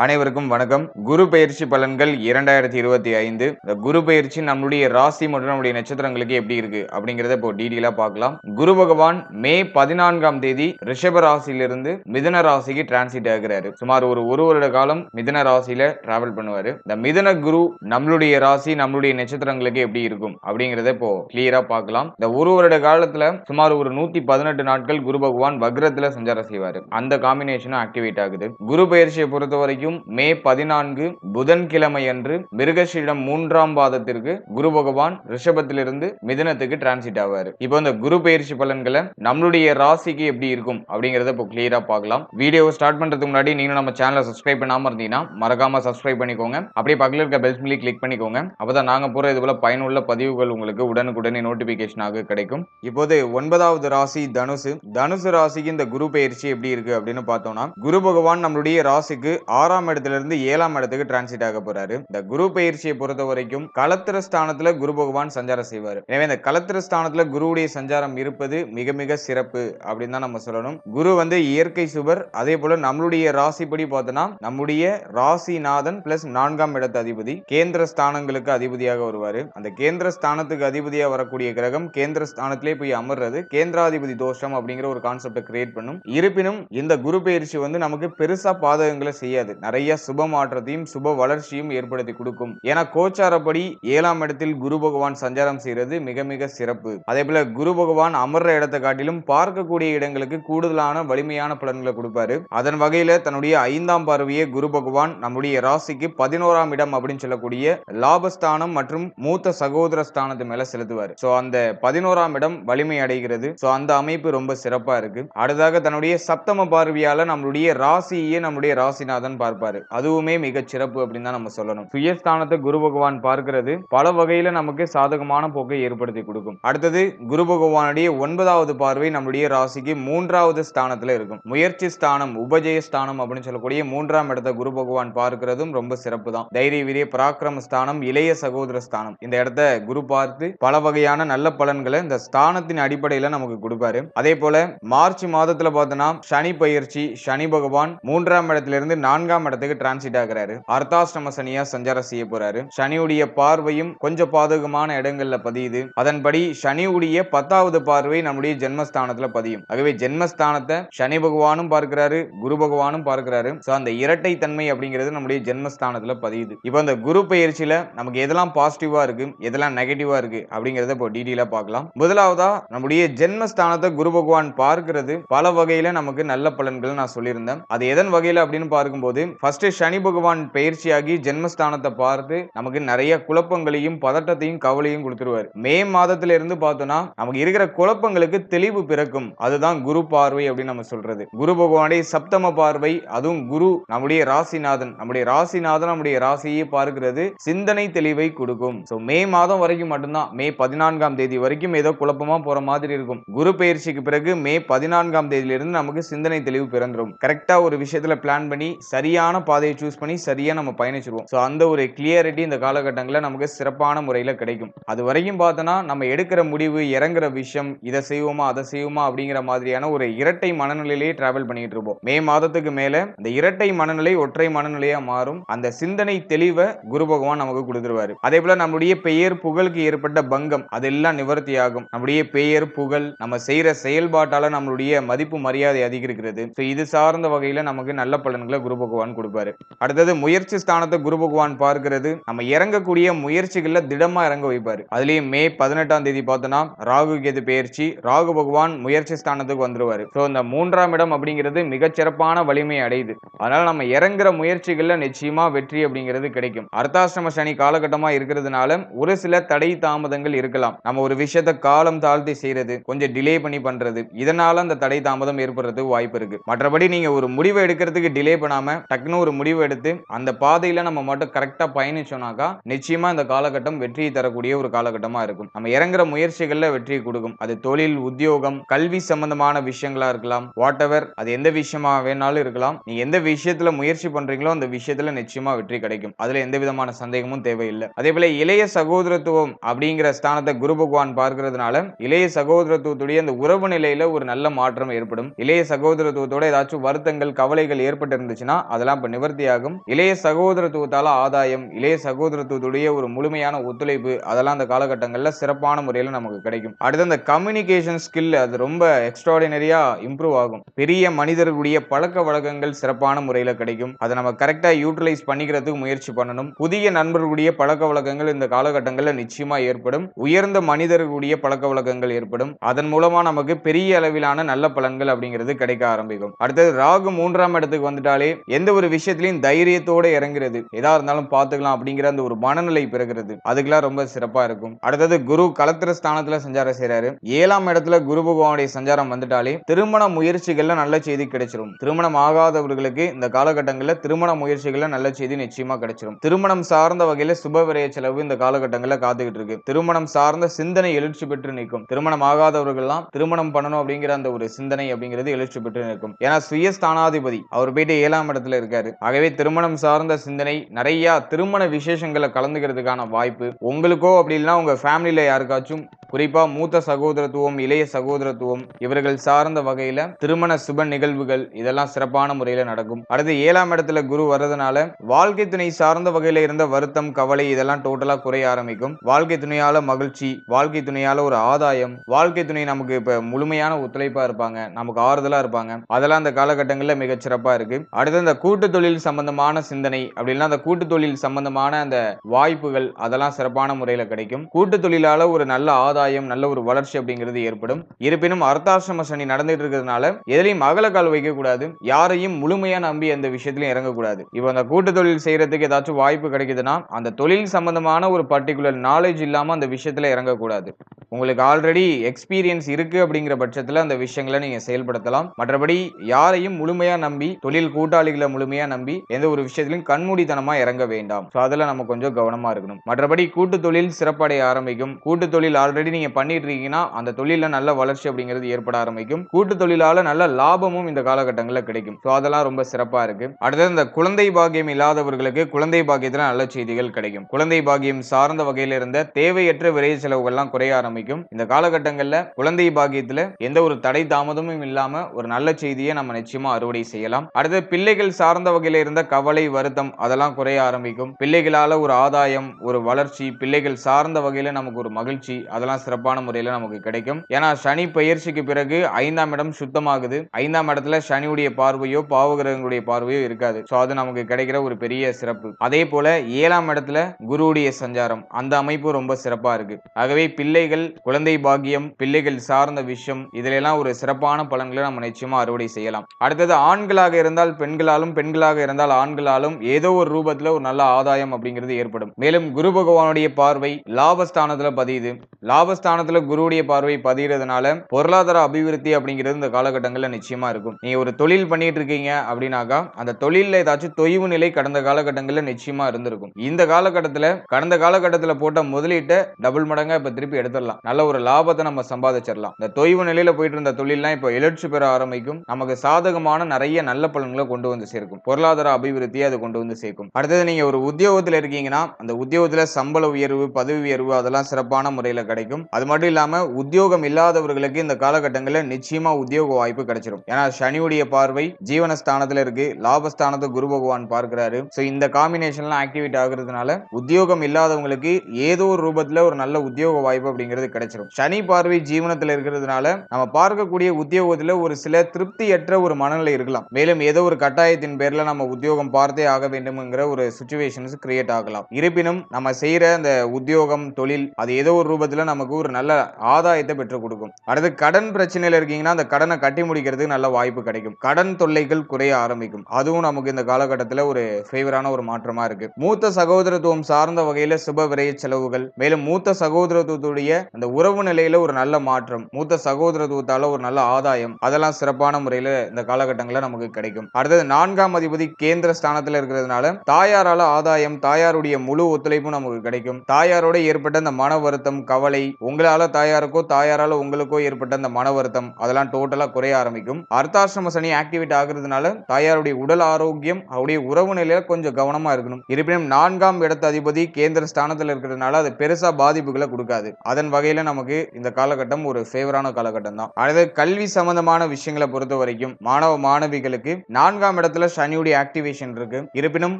அனைவருக்கும் வணக்கம். குரு பயிற்சி பலன்கள் இரண்டாயிரத்தி இருபத்தி ஐந்து. இந்த குரு பயிற்சி நம்மளுடைய ராசி மற்றும் நம்முடைய நட்சத்திரங்களுக்கு எப்படி இருக்கு அப்படிங்கறத இப்போ டீடெயிலா பார்க்கலாம். குரு பகவான் மே பதினான்காம் தேதி ரிஷப ராசியிலிருந்து மிதன ராசிக்கு டிரான்சிட் ஆகிறாரு. சுமார் ஒரு ஒரு வருட காலம் மிதன ராசியில டிராவல் பண்ணுவாரு. இந்த மிதன குரு நம்மளுடைய ராசி நம்மளுடைய நட்சத்திரங்களுக்கு எப்படி இருக்கும் அப்படிங்கறத இப்போ கிளியரா பார்க்கலாம். இந்த ஒரு வருட காலத்துல சுமார் ஒரு நூத்தி பதினெட்டு நாட்கள் குரு பகவான் வக்ரத்துல சஞ்சாரம் செய்வாரு. அந்த காம்பினேஷனும் ஆக்டிவேட் ஆகுது. குரு பயிற்சியை பொறுத்த வரைக்கும் மே பதினான்கு புதன்கிழமையன்று மிருகஷீடம் மூன்றாம் பாதத்திற்கு குரு பகவான் ரிஷபத்திலிருந்து மிதனத்துக்கு டிரான்சிட் ஆவார். இப்போ இந்த குரு பயிற்சி பலன்களை நம்மளுடைய ராசிக்கு எப்படி இருக்கும் அப்படிங்கறத இப்போ கிளியரா பார்க்கலாம். வீடியோ ஸ்டார்ட் பண்றதுக்கு முன்னாடி நீங்க நம்ம சேனலை சப்ஸ்கிரைப் பண்ணாம இருந்தீங்கன்னா மறக்காம சப்ஸ்கிரைப் பண்ணிக்கோங்க. அப்படியே பக்கத்தில் இருக்க பெல் மில்லி கிளிக் பண்ணிக்கோங்க. அப்பதான் நாங்க போற இது போல பயனுள்ள பதிவுகள் உங்களுக்கு உடனுக்குடனே நோட்டிபிகேஷனாக கிடைக்கும். இப்போது ஒன்பதாவது ராசி தனுசு. தனுசு ராசிக்கு இந்த குரு பயிற்சி எப்படி இருக்கு அப்படின்னு பார்த்தோம்னா குரு பகவான் நம்மளுடைய ராசிக்கு ஆறாம் இடத்துல இருந்து ஏழாம் இடத்துக்கு டிரான்சிட் ஆக போறாரு. இந்த குரு பயிற்சியை பொறுத்த வரைக்கும் களத்திர ஸ்தானத்துல குரு பகவான் சஞ்சாரம் செய்வார். எனவே இந்த கலத்திர ஸ்தானத்துல குருவுடைய சஞ்சாரம் இருப்பது மிக மிக சிறப்பு அப்படின்னு தான் நம்ம சொல்லணும். குரு வந்து இயற்கை சுவர் அதே போல நம்மளுடைய ராசிப்படி பார்த்தோம்னா நம்முடைய ராசிநாதன் பிளஸ் நான்காம் இடத்து அதிபதி கேந்திர ஸ்தானங்களுக்கு அதிபதியாக வருவாரு. அந்த கேந்திர ஸ்தானத்துக்கு அதிபதியா வரக்கூடிய கிரகம் கேந்திர ஸ்தானத்திலே போய் அமர்றது கேந்திராதிபதி தோஷம் அப்படிங்கிற ஒரு கான்செப்டை கிரியேட் பண்ணும். இருப்பினும் இந்த குரு பயிற்சி வந்து நமக்கு பெருசா பாதகங்களை செய்யாது. நிறைய சுப மாற்றத்தையும் சுப வளர்ச்சியும் ஏற்படுத்தி கொடுக்கும். ஏன்னா கோச்சாரப்படி ஏழாம் இடத்தில் குரு பகவான் சஞ்சாரம் செய்கிறது மிக மிக சிறப்பு. அதே போல குரு பகவான் அமர்ற இடத்தை காட்டிலும் பார்க்கக்கூடிய இடங்களுக்கு கூடுதலான வலிமையான பலன்களை கொடுப்பாரு. அதன் வகையில தன்னுடைய ஐந்தாம் பார்வையை குரு பகவான் நம்முடைய ராசிக்கு பதினோராம் இடம் அப்படின்னு சொல்லக்கூடிய லாபஸ்தானம் மற்றும் மூத்த சகோதர ஸ்தானத்து மேல செலுத்துவார். சோ அந்த பதினோராம் இடம் வலிமை அடைகிறது. சோ அந்த அமைப்பு ரொம்ப சிறப்பா இருக்கு. அடுத்ததாக தன்னுடைய சப்தம பார்வையால நம்மளுடைய ராசியே நம்முடைய ராசிநாதன் பார்ப்பாரு. அதுவுமே மிக சிறப்பு அப்படின்னு தான் நம்ம சொல்லணும். சுயஸ்தானத்தை குரு பகவான் பார்க்கிறது பல வகையில நமக்கு சாதகமான போக்கை ஏற்படுத்தி கொடுக்கும். அடுத்தது குரு பகவானுடைய ஒன்பதாவது பார்வை நம்முடைய ராசிக்கு மூன்றாவது ஸ்தானத்துல இருக்கும். முயற்சி ஸ்தானம் உபஜய ஸ்தானம் அப்படின்னு சொல்லக்கூடிய மூன்றாம் இடத்தை குரு பகவான் பார்க்கிறதும் ரொம்ப சிறப்பு தான். தைரிய வீரிய பராக்கிரம ஸ்தானம் இளைய சகோதர ஸ்தானம். இந்த இடத்த குரு பார்த்து பல வகையான நல்ல பலன்களை இந்த ஸ்தானத்தின் அடிப்படையில நமக்கு கொடுப்பாரு. அதே போல மார்ச் மாதத்துல பார்த்தோம்னா சனி பயிற்சி சனி பகவான் மூன்றாம் இடத்திலிருந்து நான்காம் நான்காம் இடத்துக்கு டிரான்சிட் ஆகிறாரு. அர்த்தாஷ்டம சனியா சஞ்சாரம் செய்ய போறாரு. சனியுடைய பார்வையும் கொஞ்சம் பாதகமான இடங்கள்ல பதியுது. அதன்படி சனியுடைய பத்தாவது பார்வை நம்முடைய ஜென்மஸ்தானத்துல பதியும். ஆகவே ஜென்மஸ்தானத்தை சனி பகவானும் பார்க்கிறாரு குரு பகவானும் பார்க்கிறாரு. சோ அந்த இரட்டை தன்மை அப்படிங்கிறது நம்முடைய ஜென்மஸ்தானத்துல பதியுது. இப்போ அந்த குரு பயிற்சியில நமக்கு எதெல்லாம் பாசிட்டிவா இருக்கு எதெல்லாம் நெகட்டிவா இருக்கு அப்படிங்கறத இப்போ டீடெயிலா பார்க்கலாம். முதலாவதா நம்முடைய ஜென்மஸ்தானத்தை குரு பகவான் பார்க்கிறது பல வகையில நமக்கு நல்ல பலன்கள் நான் சொல்லியிருந்தேன். அது எதன் வகையில அப்படின்னு பார்க்கும்போது ஃபர்ஸ்ட் சனி பகவான் பயிற்சியாகி ஜென்மஸ்தானத்தை பார்த்து நமக்கு நிறைய குழப்பங்களையும் பதட்டத்தையும் கவலையும் கொடுத்துருவார். மே மாதத்துல இருந்து பார்த்தோம்னா நமக்கு இருக்கிற குழப்பங்களுக்கு தெளிவு பிறக்கும். அதுதான் குரு பார்வை அப்படின்னு நம்ம சொல்றது. குரு பகவானுடைய சப்தம பார்வை அதுவும் குரு நம்முடைய ராசிநாதன். நம்முடைய ராசிநாதன் நம்முடைய ராசியை பார்க்கிறது சிந்தனை தெளிவை கொடுக்கும். சோ மே மாதம் வரைக்கும் மட்டும்தான். மே பதினான்காம் தேதி வரைக்கும் ஏதோ குழப்பமா போற மாதிரி இருக்கும். குரு பயிற்சிக்கு பிறகு மே பதினான்காம் தேதியிலிருந்து நமக்கு சிந்தனை தெளிவு பிறந்துடும் கரெக்டா ஒரு விஷயத்துல பிளான் பண்ணி சரியா சரியான பாதையை சூஸ் பண்ணி சரியா நம்ம பயணிச்சிருவோம். ஸோ அந்த ஒரு கிளியரிட்டி இந்த காலகட்டங்களில் நமக்கு சிறப்பான முறையில் கிடைக்கும். அது வரைக்கும் பார்த்தோன்னா நம்ம எடுக்கிற முடிவு இறங்குற விஷயம் இதை செய்வோமா அதை செய்வோமா அப்படிங்கிற மாதிரியான ஒரு இரட்டை மனநிலையிலேயே டிராவல் பண்ணிட்டு இருப்போம். மே மாதத்துக்கு மேல இந்த இரட்டை மனநிலை ஒற்றை மனநிலையா மாறும். அந்த சிந்தனை தெளிவை குரு பகவான் நமக்கு கொடுத்துருவாரு. அதே போல நம்முடைய பெயர் புகழுக்கு ஏற்பட்ட பங்கம் அதெல்லாம் நிவர்த்தி ஆகும் நம்முடைய பெயர் புகழ் நம்ம செய்யற செயல்பாட்டால நம்மளுடைய மதிப்பு மரியாதை அதிகரிக்கிறது. இது சார்ந்த வகையில நமக்கு நல்ல பலன்களை குரு பகவான் கொடுப்பாரு. அடுத்தது முயற்சி ஸ்தானத்தை குரு பகவான் பார்க்கிறது. நம்ம இறங்கக்கூடிய முயற்சிகள்ல திடமா இறங்க வைப்பாரு. அதுலயும் மே பதினெட்டாம் தேதி பார்த்தோம்னா ராகு கேது பெயர்ச்சி ராகு பகவான் முயற்சி ஸ்தானத்துக்கு வந்துருவாரு. ஸோ இந்த மூன்றாம் இடம் அப்படிங்கிறது மிகச்சிறப்பான வலிமை அடையுது. அதனால நம்ம இறங்குற முயற்சிகள்ல நிச்சயமா வெற்றி அப்படிங்கிறது கிடைக்கும். அர்த்தாசிரம சனி காலகட்டமா இருக்கிறதுனால ஒரு சில தடை தாமதங்கள் இருக்கலாம். நம்ம ஒரு விஷயத்த காலம் தாழ்த்தி செய்யறது கொஞ்சம் டிலே பண்ணி பண்றது இதனால அந்த தடை தாமதம் ஏற்படுறதுக்கு வாய்ப்பு இருக்கு. மற்றபடி நீங்க ஒரு முடிவை எடுக்கிறதுக்கு டிலே பண்ணாம டக்குன்னு ஒரு முடிவு எடுத்து அந்த பாதையில நம்ம மட்டும் கரெக்டா பயணிச்சோம்னாக்கா நிச்சயமா இந்த காலகட்டம் வெற்றியை தரக்கூடிய ஒரு காலகட்டமா இருக்கும். நம்ம இறங்குற முயற்சிகள்ல வெற்றி கொடுக்கும். அது தொழில் உத்தியோகம் கல்வி சம்பந்தமான விஷயங்களா இருக்கலாம். வாட் எவர் அது எந்த விஷயமா வேணாலும் இருக்கலாம். நீ எந்த விஷயத்துல முயற்சி பண்றீங்களோ அந்த விஷயத்துல நிச்சயமா வெற்றி கிடைக்கும். அதுல எந்த விதமான சந்தேகமும் தேவையில்லை. அதே போல இளைய சகோதரத்துவம் அப்படிங்கிற ஸ்தானத்தை குரு பகவான் பார்க்கறதுனால இளைய சகோதரத்துவத்துடைய அந்த உறவு நிலையில ஒரு நல்ல மாற்றம் ஏற்படும். இளைய சகோதரத்துவத்தோட ஏதாச்சும் வருத்தங்கள் கவலைகள் ஏற்பட்டு இருந்துச்சுன்னா அதை அதெல்லாம் இப்ப நிவர்த்தியாகும். இளைய சகோதரத்துவத்தால ஆதாயம் இளைய சகோதரத்துவத்துடைய ஒரு முழுமையான ஒத்துழைப்பு அதெல்லாம் அந்த காலகட்டங்களில் சிறப்பான முறையில் நமக்கு கிடைக்கும். அடுத்து அந்த கம்யூனிகேஷன் ஸ்கில் அது ரொம்ப எக்ஸ்ட்ராடினரியா இம்ப்ரூவ் ஆகும். பெரிய மனிதர்களுடைய பழக்க வழக்கங்கள் சிறப்பான முறையில் கிடைக்கும். அதை நம்ம கரெக்டாக யூட்டிலைஸ் பண்ணிக்கிறதுக்கு முயற்சி பண்ணணும். புதிய நண்பர்களுடைய பழக்க வழக்கங்கள் இந்த காலகட்டங்களில் நிச்சயமா ஏற்படும். உயர்ந்த மனிதர்களுடைய பழக்க வழக்கங்கள் ஏற்படும். அதன் மூலமா நமக்கு பெரிய அளவிலான நல்ல பலன்கள் அப்படிங்கிறது கிடைக்க ஆரம்பிக்கும். அடுத்தது ராகு மூன்றாம் இடத்துக்கு வந்துட்டாலே எந்த ஒரு விஷயத்திலையும் தைரியத்தோட இறங்குறது. எதா இருந்தாலும் பார்த்துக்கலாம் அப்படிங்கிற அந்த ஒரு மனநிலை பிறகுறது. அதுக்கெல்லாம் ரொம்ப சிறப்பா இருக்கும். அடுத்தது குரு கலத்திர ஸ்தானத்துல சஞ்சாரம் செய்யறாரு ஏழாம் இடத்துல குரு பகவானுடைய சஞ்சாரம் வந்துட்டாலே திருமண முயற்சிகள்ல நல்ல செய்தி கிடைச்சிரும். திருமணம் ஆகாதவர்களுக்கு இந்த காலகட்டங்கள்ல திருமண முயற்சிகள்ல நல்ல செய்தி நிச்சயமா கிடைச்சிரும். திருமணம் சார்ந்த வகையில சுப விரைய செலவு இந்த காலகட்டங்களில் காத்துக்கிட்டு இருக்கு. திருமணம் சார்ந்த சிந்தனை எழுச்சி பெற்று நிற்கும். திருமணம் ஆகாதவர்கள்லாம் திருமணம் பண்ணணும் அப்படிங்கிற அந்த ஒரு சிந்தனை அப்படிங்கிறது எழுச்சி பெற்று நிற்கும். ஏன்னா சுயஸ்தானாதிபதி அவர் போயிட்டு ஏழாம் இடத்துல இருக்காரு. ஆகவே திருமணம் சார்ந்த சிந்தனை நிறைய திருமண விசேஷங்களை கலந்துக்கிறதுக்கான வாய்ப்பு உங்களுக்கோ அப்படின்னா உங்க ஃபேமிலியில யாருக்காச்சும் குறிப்பா மூத்த சகோதரத்துவம் இளைய சகோதரத்துவம் இவர்கள் சார்ந்த வகையில திருமண சுப நிகழ்வுகள் இதெல்லாம் சிறப்பான முறையில நடக்கும். அடுத்து ஏழாம் இடத்துல குரு வர்றதுனால வாழ்க்கை துணை சார்ந்த வகையில இருந்த வருத்தம் கவலை இதெல்லாம் டோட்டலா குறைய ஆரம்பிக்கும். வாழ்க்கை துணையால மகிழ்ச்சி வாழ்க்கை துணையால ஒரு ஆதாயம் வாழ்க்கை துணை நமக்கு இப்ப முழுமையான ஒத்துழைப்பா இருப்பாங்க நமக்கு ஆறுதலா இருப்பாங்க. அதெல்லாம் அந்த காலகட்டங்களில் மிகச் சிறப்பா இருக்கு. அடுத்து இந்த கூட்டு தொழில் சம்பந்தமான சிந்தனை அப்படின்னா அந்த கூட்டு தொழில் சம்பந்தமான அந்த வாய்ப்புகள் அதெல்லாம் சிறப்பான முறையில் கிடைக்கும். கூட்டு தொழிலால ஒரு நல்ல ஆதாயம் நல்ல ஒரு வளர்ச்சி அப்படிங்கிறது ஏற்படும். இருப்பினும் அர்த்தாசிரம சனி நடந்துட்டு இருக்கிறதுனால எதிலையும் அகலக்கால் வைக்க கூடாது. யாரையும் முழுமையா நம்பி அந்த விஷயத்திலையும் இறங்கக்கூடாது இப்போ அந்த கூட்டு தொழில் செய்யறதுக்கு ஏதாச்சும் வாய்ப்பு கிடைக்குதுன்னா அந்த தொழில் சம்பந்தமான ஒரு பர்டிகுலர் நாலேஜ் இல்லாம அந்த விஷயத்துல இறங்கக்கூடாது உங்களுக்கு ஆல்ரெடி எக்ஸ்பீரியன்ஸ் இருக்கு அப்படிங்கிற பட்சத்துல அந்த விஷயங்களை நீங்க செயல்படுத்தலாம். மற்றபடி யாரையும் முழுமையா நம்பி தொழில் கூட்டாளிகளை முழுமையா நம்பி எந்த ஒரு விஷயத்திலும் கண்மூடித்தனமா இறங்க வேண்டாம். ஸோ அதில் நம்ம கொஞ்சம் கவனமா இருக்கணும். மற்றபடி கூட்டு தொழில் சிறப்படைய ஆரம்பிக்கும். கூட்டு தொழில் ஆல்ரெடி நீங்க பண்ணிட்டு இருக்கீங்கன்னா அந்த தொழில நல்ல வளர்ச்சி அப்படிங்கிறது ஏற்பட ஆரம்பிக்கும். கூட்டு தொழிலால நல்ல லாபமும் இந்த காலகட்டங்களில் கிடைக்கும். ஸோ அதெல்லாம் ரொம்ப சிறப்பா இருக்கு. அடுத்தது இந்த குழந்தை பாக்கியம் இல்லாதவர்களுக்கு குழந்தை பாக்கியத்தில் நல்ல செய்திகள் கிடைக்கும். குழந்தை பாக்கியம் சார்ந்த வகையில் இருந்த தேவையற்ற விரைய செலவுகள்லாம் குறைய ஆரம்பிக்கும். இந்த காலகட்டங்களில் குழந்தை பாக்கியத்தில் எந்த ஒரு தடை தாமதமும் இல்லாம ஒரு நல்ல செய்தியை நம்ம நிச்சயமா அறுவடை செய்யலாம். அடுத்து பிள்ளைகள் சார் சார்ந்த வகையில் இருந்த கவலை வருத்தம் அதெல்லாம் குறைய ஆரம்பிக்கும். பிள்ளைகளால் ஒரு ஆதாயம் ஒரு வளர்ச்சி பிள்ளைகள் சார்ந்த வகையில் நமக்கு ஒரு மகிழ்ச்சி அதெல்லாம் சிறப்பான முறையில் நமக்கு கிடைக்கும். ஏன்னா சனி பயிற்சிக்கு பிறகு ஐந்தாம் இடம் சுத்தமாகுது. ஐந்தாம் இடத்துல சனியுடைய பார்வையோ பாவகிரகங்களுடைய பார்வையோ இருக்காது. ஸோ அது நமக்கு கிடைக்கிற ஒரு பெரிய சிறப்பு. அதே போல ஏழாம் இடத்துல குருவுடைய சஞ்சாரம். அந்த அமைப்பு ரொம்ப சிறப்பா இருக்கு. ஆகவே பிள்ளைகள் குழந்தை பாக்கியம் பிள்ளைகள் சார்ந்த விஷயம் இதுல எல்லாம் ஒரு சிறப்பான பலன்களை நம்ம நிச்சயமா அறுவடை செய்யலாம். அடுத்தது ஆண்களாக இருந்தால் பெண்களாலும் பெண்களாக இருந்தால் ஆண்களாலும் ஏதோ ஒரு ரூபத்துல ஒரு நல்ல ஆதாயம் அப்படிங்கிறது ஏற்படும். மேலும் குரு பகவானுடைய பார்வை லாபஸ்தானத்துல பதியுது. லாபஸ்தானத்துல குருவுடைய பார்வை பதிகிறதுனால பொருளாதார அபிவிருத்தி அப்படிங்கிறது இந்த காலகட்டங்கள்ல நிச்சயமா இருக்கும். நீங்க ஒரு தொழில் பண்ணிட்டு இருக்கீங்க அப்படின்னாக்கா அந்த தொழில்ல ஏதாச்சும் தொய்வு நிலை கடந்த காலகட்டங்கள்ல நிச்சயமா இருந்திருக்கும். இந்த காலகட்டத்துல கடந்த காலகட்டத்துல போட்ட முதலீட்டை டபுள் மடங்கா இப்ப திருப்பி எடுத்துடலாம். நல்ல ஒரு லாபத்தை நம்ம சம்பாதிச்சிடலாம். இந்த தொய்வு நிலையில போயிட்டு இருந்த தொழில்லாம் இப்போ எழுச்சி பெற ஆரம்பிக்கும். நமக்கு சாதகமான நிறைய நல்ல பலன்களை கொண்டு வந்து சேர்க்கும் பொருளாதார அபிவிருத்தியை அது கொண்டு வந்து சேர்க்கும். அடுத்தது நீங்க ஒரு உத்தியோகத்தில் இருக்கீங்கன்னா அந்த உத்தியோகத்தில் சம்பள உயர்வு பதவி உயர்வு அதெல்லாம் சிறப்பான முறையில் கிடைக்கும். அது மட்டும் இல்லாம உத்தியோகம் இல்லாதவர்களுக்கு இந்த காலகட்டங்களில் நிச்சயமா உத்தியோக வாய்ப்பு கிடைச்சிடும் ஏன்னா சனியுடைய பார்வை ஜீவனஸ்தானத்தில் இருக்கு. லாபஸ்தானத்தை குரு பகவான் பார்க்கிறாரு. ஸோ இந்த காம்பினேஷன்லாம் ஆக்டிவேட் ஆகுறதுனால உத்தியோகம் இல்லாதவங்களுக்கு ஏதோ ஒரு ரூபத்தில் ஒரு நல்ல உத்தியோக வாய்ப்பு அப்படிங்கிறது கிடைச்சிடும் சனி பார்வை ஜீவனத்தில் இருக்கிறதுனால நம்ம பார்க்கக்கூடிய உத்தியோகத்தில் ஒரு சில திருப்தியற்ற ஒரு மனநிலை இருக்கலாம். மேலும் ஏதோ ஒரு கட்டாயத்தின் பேர்ல நம்ம உத்தியோகம் பார்த்தே ஆக வேண்டும்ங்கிற ஒரு சுச்சுவேஷன்ஸ் கிரியேட் ஆகலாம். இருப்பினும் நம்ம செய்யற அந்த உத்தியோகம் தொழில் அது ஏதோ ஒரு ரூபத்துல நமக்கு ஒரு நல்ல ஆதாயத்தை பெற்றுக் கொடுக்கும். அடுத்து கடன் பிரச்சனையில இருக்கீங்கன்னா அந்த கடனை கட்டி முடிக்கிறதுக்கு நல்ல வாய்ப்பு கிடைக்கும். கடன் தொல்லைகள் குறைய ஆரம்பிக்கும். அதுவும் நமக்கு இந்த காலகட்டத்தில் ஒரு ஃபேவரான ஒரு மாற்றமா இருக்கு. மூத்த சகோதரத்துவம் சார்ந்த வகையில சுப விரைய செலவுகள் மேலும் மூத்த சகோதரத்துவத்துடைய அந்த உறவு நிலையில ஒரு நல்ல மாற்றம் மூத்த சகோதரத்துவத்தால ஒரு நல்ல ஆதாயம் அதெல்லாம் சிறப்பான முறையில இந்த காலகட்டங்களில் நமக்கு கிடைக்கும். அடுத்தது நான்கு இரண்டாம் அதிபதி கேந்திர ஸ்தானத்தில் இருக்கிறதுனால தாயாரால ஆதாயம் தாயாருடைய முழு ஒத்துழைப்பும் நமக்கு கிடைக்கும். தாயாரோட ஏற்பட்ட அந்த மன வருத்தம் கவலை உங்களால தாயாருக்கோ தாயாரால உங்களுக்கோ ஏற்பட்ட அந்த மன வருத்தம் அதெல்லாம் டோட்டலா குறைய ஆரம்பிக்கும். அர்த்தாசிரம சனி ஆக்டிவேட் ஆகுறதுனால தாயாருடைய உடல் ஆரோக்கியம் அவருடைய உறவு நிலையில கொஞ்சம் கவனமா இருக்கணும். இருப்பினும் நான்காம் இடத்து அதிபதி கேந்திர ஸ்தானத்தில் இருக்கிறதுனால அது பெருசா பாதிப்புகளை கொடுக்காது. அதன் வகையில நமக்கு இந்த காலகட்டம் ஒரு ஃபேவரான காலகட்டம் தான் அதாவது கல்வி சம்பந்தமான விஷயங்களை பொறுத்த வரைக்கும் மாணவ மாணவிகளுக்கு நான்காம் இடத்துல சனியுடைய ஆக்டிவேஷன் இருக்கு. இருப்பினும்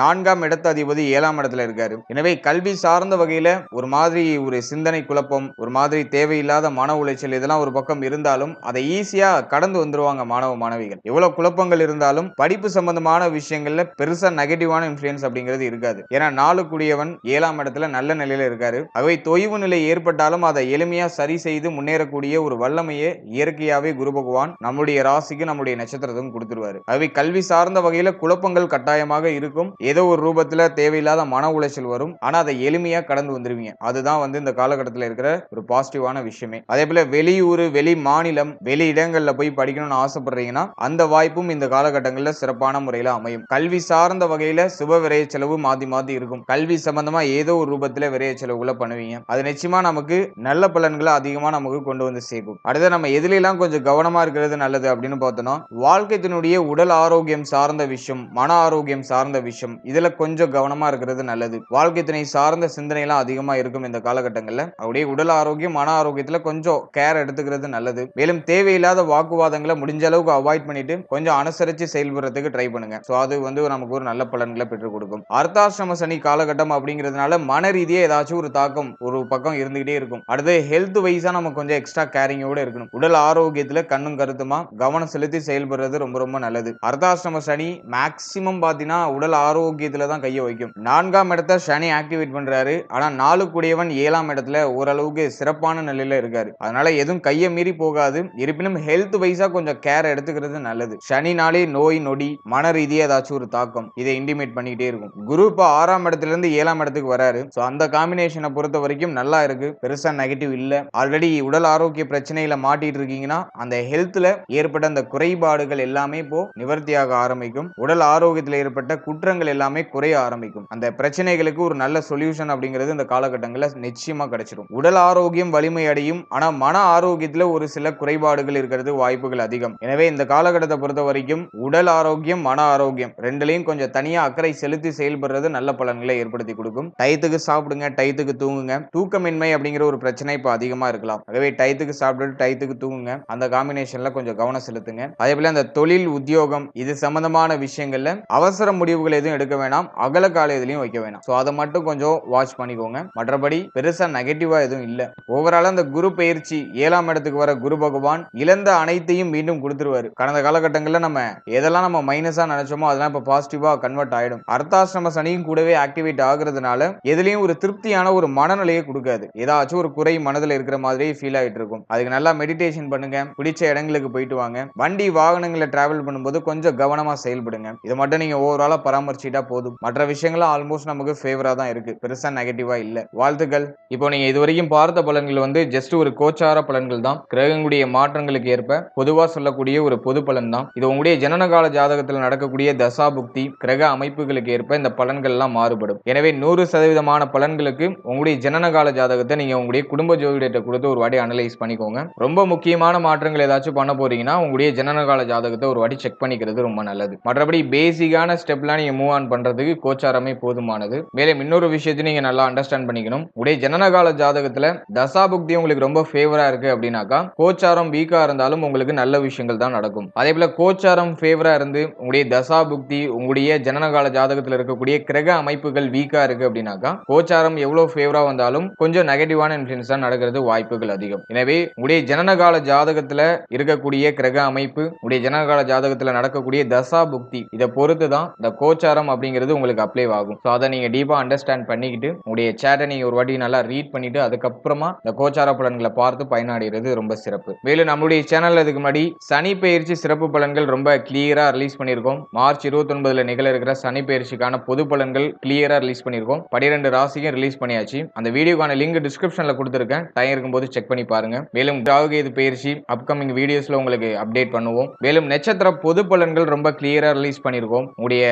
நான்காம் இடத்து அதிபதி ஏழாம் இடத்துல இருக்காரு. எனவே கல்வி சார்ந்த வகையில ஒரு மாதிரி ஒரு சிந்தனை குழப்பம் ஒரு மாதிரி தேவையில்லாத மன உளைச்சல் இதெல்லாம் ஒரு பக்கம் இருந்தாலும் அதை ஈஸியா கடந்து வந்துருவாங்க மாணவ மாணவிகள். எவ்வளவு குழப்பங்கள் இருந்தாலும் படிப்பு சம்பந்தமான விஷயங்கள்ல பெருசா நெகட்டிவான இன்ஃபுளுன்ஸ் அப்படிங்கிறது இருக்காது. ஏன்னா நாலு கூடியவன் ஏழாம் இடத்துல நல்ல நிலையில இருக்காரு. அவை தொய்வு நிலை ஏற்பட்டாலும் அதை எளிமையா சரி செய்து முன்னேறக்கூடிய ஒரு வல்லமையை இயற்கையாவே குரு பகவான் நம்முடைய ராசிக்கு நம்முடைய நட்சத்திரத்துக்கும் கொடுத்துருவாரு. அவை கல்வி சார்ந்த வகையில குழப்பங்கள் கட்டாயமாக இருக்கும். ஏதோ ஒரு ரூபத்துல தேவையில்லாத மன உளைச்சல் வரும். ஆனா அதை எளிமையா கடந்து வந்துருவீங்க. அதுதான் வந்து இந்த காலகட்டத்தில் இருக்கிற ஒரு பாசிட்டிவான விஷயமே. அதே போல வெளியூர் வெளி மாநிலம் வெளி இடங்கள்ல போய் படிக்கணும்னு ஆசைப்படுறீங்கன்னா அந்த வாய்ப்பும் இந்த காலகட்டங்களில் சிறப்பான முறையில் அமையும். கல்வி சார்ந்த வகையில சுப விரைய செலவு மாத்தி மாத்தி இருக்கும். கல்வி சம்பந்தமா ஏதோ ஒரு ரூபத்துல விரைய செலவுகளை பண்ணுவீங்க. அது நிச்சயமா நமக்கு நல்ல பலன்களை அதிகமா நமக்கு கொண்டு வந்து சேர்க்கும். அடுத்து நம்ம எதுலாம் கொஞ்சம் கவனமா இருக்கிறது நல்லது அப்படின்னு பார்த்தோம்னா வாழ்க்கைத்தினுடைய உடல் ஆரோக்கியம் சார்ந்த விஷயம் மன ஆரோக்கியம் சார்ந்த விஷயம் இதுல கொஞ்சம் கவனமா இருக்கிறது நல்லது. வாழ்க்கைத்தினை சார்ந்த சிந்தனை எல்லாம் அதிகமா இருக்கும் இந்த காலகட்டங்கள்ல. அப்படியே உடல் ஆரோக்கியம் மன ஆரோக்கியத்துல கொஞ்சம் கேர் எடுத்துக்கிறது நல்லது. மேலும் தேவையில்லாத வாக்குவாதங்களை முடிஞ்ச அளவுக்கு அவாய்ட் பண்ணிட்டு கொஞ்சம் அனுசரிச்சு செயல்படுறதுக்கு ட்ரை பண்ணுங்க. ஸோ அது வந்து நமக்கு ஒரு நல்ல பலன்களை பெற்றுக் கொடுக்கும். அர்த்தாசிரம சனி காலகட்டம் அப்படிங்கிறதுனால மன ரீதியே ஏதாச்சும் ஒரு தாக்கம் ஒரு பக்கம் இருந்துகிட்டே இருக்கும். அடுத்து ஹெல்த் வைஸா நம்ம கொஞ்சம் எக்ஸ்ட்ரா கேரிங்கோட இருக்கணும். உடல் ஆரோக்கியத்துல கண்ணும் கருத்துமா கவனம் செலுத்தி செயல்படுறது ரொம்ப ரொம்ப நல்லது. அர்த்தாசிரம சனி மேக்சிமம் பாத்தீங்கன்னா உடல் ஆரோக்கியத்துல தான் கையை வைக்கும். நான்காம் இடத்த சனி ஆக்டிவேட் பண்றாரு. ஆனால் நாலு கூடியவன் ஏழாம் இடத்துல ஓரளவுக்கு சிறப்பான நிலையில இருக்காரு. அதனால எதுவும் கையை மீறி போகாது. இருப்பினும் ஹெல்த் வைஸா கொஞ்சம் கேர் எடுத்துக்கிறது நல்லது. சனினாலே நோய் நொடி மன ரீதியாக ஏதாச்சும் ஒரு தாக்கம். இதை இன்டிமேட் பண்ணிக்கிட்டே இருக்கும். குரு இப்போ ஆறாம் இடத்துல இருந்து ஏழாம் இடத்துக்கு வராரு. ஸோ அந்த காம்பினேஷனை பொறுத்த வரைக்கும் நல்லா இருக்கு. பெருசா நெகட்டிவ் இல்லை. ஆல்ரெடி உடல் ஆரோக்கிய பிரச்சனையில மாட்டிட்டு இருக்கீங்கன்னா அந்த ஹெல்த்தில் ஏற்பட்ட அந்த குறைபாடுகள் எல்லாமே இப்போ நிவர்த்தியாக ஆரம்பிக்கும். உடல் ஆரோக்கியத்தில் ஏற்பட்ட குற்றங்கள் எல்லாமே குறைய ஆரம்பிக்கும். அந்த பிரச்சனைகளுக்கு ஒரு நல்ல சொல்யூஷன் அப்படிங்கிறது இந்த காலகட்டங்களில் நிச்சயமா கிடைச்சிடும் உடல் ஆரோக்கியம் வலிமை அடையும். ஆனா மன ஆரோக்கியத்துல ஒரு சில குறைபாடுகள் இருக்கிறது வாய்ப்புகள் அதிகம். எனவே இந்த காலகட்டத்தை பொறுத்த வரைக்கும் உடல் ஆரோக்கியம் மன ஆரோக்கியம் ரெண்டுலையும் கொஞ்சம் தனியா அக்கறை செலுத்தி செயல்படுறது நல்ல பலன்களை ஏற்படுத்தி கொடுக்கும். டயத்துக்கு சாப்பிடுங்க டயத்துக்கு தூங்குங்க. தூக்கமின்மை அப்படிங்கிற ஒரு பிரச்சனை இப்போ அதிகமா இருக்கலாம். ஆகவே டயத்துக்கு சாப்பிட்டுட்டு டயத்துக்கு தூங்குங்க. அந்த காம்பினேஷன்ல கொஞ்சம் கவனம் செலுத்துங்க. அதே போல அந்த தொழில் உத்தியோகம் இது சம்பந்தமான விஷயங்கள்ல அவசர முடிவுகள் எதுவும் எடுக்க வேணாம். அகல கால எதுலையும் வைக்க வேணாம். ஸோ அதை மட்டும் கொஞ்சம் வாட்ச் பண்ணிக்கோங்க. மற்றபடி பெருசா நெகட்டிவா எதுவும் இல்லை. ஓவரால் அந்த குரு பயிற்சி ஏழாம் இடத்துக்கு வர குரு பகவான் இழந்த அனைத்தையும் மீண்டும் கொடுத்துருவாரு. கடந்த காலகட்டங்களில் நம்ம எதெல்லாம் நம்ம மைனஸா நினைச்சோமோ அதெல்லாம் இப்போ பாசிட்டிவா கன்வெர்ட் ஆயிடும். அர்த்தாசிரம சனியும் கூடவே ஆக்டிவேட் ஆகுறதுனால எதுலயும் ஒரு திருப்தியான ஒரு மனநிலையை கொடுக்காது. ஏதாச்சும் ஒரு குறை மனதில் இருக்கிற மாதிரி ஃபீல் ஆயிட்டு இருக்கும். அதுக்கு நல்லா மெடிடேஷன் பண்ணுங்க. பிடிச்ச இடங்களுக்கு போயிட்டு வாங்க. வண்டி வாகனங்களை டிராவல் பண்ணும்போது கொஞ்சம் கவனமா செயல்படுங்க. இதை மட்டும் நீங்க ஓவராலா பராமரிச்சுட்டா போதும். மற்ற விஷயங்களும் ஆல்மோஸ்ட் நமக்கு ஃபேவரா தான் இருக்கு. பெருசா நெகட்டிவா இல்ல. வாழ்த்துக்கள். இப்போ நீங்க இது வரைக்கும் பார்த்த பலன்கள் வந்து ஜஸ்ட் ஒரு கோச்சார பலன்கள் தான். கிரகங்களுடைய மாற்றங்களுக்கு ஏற்ப பொதுவா சொல்லக்கூடிய ஒரு பொது பலன் தான். இது உங்களுடைய ஜனனகால ஜாதகத்தில் நடக்கக்கூடிய தசா புக்தி கிரக அமைப்புகளுக்கு ஏற்ப இந்த பலன்கள் எல்லாம் மாறுபடும். எனவே நூறு சதவீதமான பலன்களுக்கு உங்களுடைய ஜனனகால ஜாதகத்தை நீங்க உங்களுடைய குடும்ப ஜோதிடத்தை கொடுத்து ஒரு வாட்டி அனலைஸ் பண்ணிக்கோங்க. ரொம்ப முக்கியமான மாற்றங்கள் ஏதாச்சும் பண்ண போறீங்கன்னா உங்களுடைய ஜனனகால ஜாதகத்தை ஒரு வாட்டி செக் பண்ணிக்கிறது ரொம்ப நல்லது. மற்றபடி பேசிக்கான ஸ்டெப்லாம் நீங்கள் மூவ் ஆன் பண்ணுறதுக்கு கோச்சாரமே போதுமானது. மேலும் இன்னொரு விஷயத்தையும் நீங்கள் நல்லா அண்டர்ஸ்டாண்ட் பண்ணிக்கணும். உடைய ஜனனகால ஜாதகத்தில் தசாபுக்தி உங்களுக்கு ரொம்ப ஃபேவராக இருக்கு அப்படின்னாக்கா கோச்சாரம் வீக்காக இருந்தாலும் உங்களுக்கு நல்ல விஷயங்கள் தான் நடக்கும். அதே போல் கோச்சாரம் ஃபேவராக இருந்து உங்களுடைய தசாபுக்தி உங்களுடைய ஜனனகால ஜாதகத்தில் இருக்கக்கூடிய கிரக அமைப்புகள் வீக்காக இருக்குது அப்படின்னாக்கா கோச்சாரம் எவ்வளோ ஃபேவராக வந்தாலும் கொஞ்சம் நெகட்டிவான இன்ஃபுளுன்ஸ் தான் நடக்கிறது வாய்ப்புகள் அதிகம். எனவே உடைய ஜனனகால ஜாதகத்தில் இருக்கக்கூடிய கிரக அமைப்பு உடைய ஜனனகால ஜாதகத்தில் நடக்கக்கூடிய தசா புக்தி. இதை பொறுத்து தான் இந்த கோச்சாரம் அப்படிங்கிறது உங்களுக்கு அப்ளை ஆகும். ஸோ அதை நீங்கள் டீப்பாக அண்டர்ஸ்டாண்ட் பண்ணிக்கிட்டு உங்களுடைய சேட்டை நீங்கள் ஒரு வாட்டி நல்லா ரீட் பண்ணிட்டு அதுக்கப்புறமா இந்த கோச்சார பலன்களை பார்த்து பயனடைகிறது ரொம்ப சிறப்பு. மேலும் நம்மளுடைய சேனல் அதுக்கு முன்னாடி சனி பயிற்சி சிறப்பு பலன்கள் ரொம்ப கிளியரா ரிலீஸ் பண்ணியிருக்கோம். மார்ச் இருபத்தி ஒன்பதுல நிகழ இருக்கிற சனி பயிற்சிக்கான பொது பலன்கள் கிளியரா ரிலீஸ் பண்ணியிருக்கோம். பனிரெண்டு ராசிக்கும் ரிலீஸ் பண்ணியாச்சு. அந்த வீடியோக்கான லிங்க் டிஸ்கிரிப்ஷன்ல கொடுத்துருக்கேன். டைம் இருக்கும்போது செக் பண்ணி பாருங்க. மேலும் ராகுகேது பயிற்சி அப்கமிங் வீடியோஸ்ல உங்களுக்கு அப்டேட் பண்ணுவோம். மேலும் நட்சத்திர பொது பலன்கள் ரொம்ப கிளியர் ரிலீஸ் பண்ணியிருக்கோம் உங்களுடைய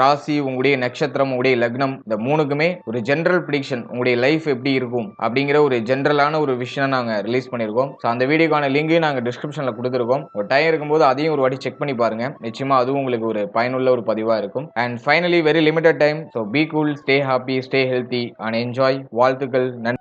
ராசி உங்களுடைய நட்சத்திரம் உங்களுடைய லக்னம் இந்த மூணுக்குமே ஒரு ஜென்ரல் ப்ரிடிக்ஷன் உங்களுடைய லைஃப் எப்படி இருக்கும் அப்படிங்கிற ஒரு ஜென்ரலான ஒரு விஷயம் நாங்க ரிலீஸ் பண்ணியிருக்கோம் ஸோ அந்த வீடியோக்கான லிங்கையும் நாங்க டிஸ்கிரிப்ஷன்ல கொடுத்துருக்கோம். ஒரு டைம் இருக்கும்போது அதையும் ஒரு வாட்டி செக் பண்ணி பாருங்க. நிச்சயமா அதுவும் உங்களுக்கு ஒரு பயனுள்ள ஒரு பதிவா இருக்கும். And finally very limited time so be cool stay happy stay healthy and enjoy வாழ்த்துக்கள். நன்றி.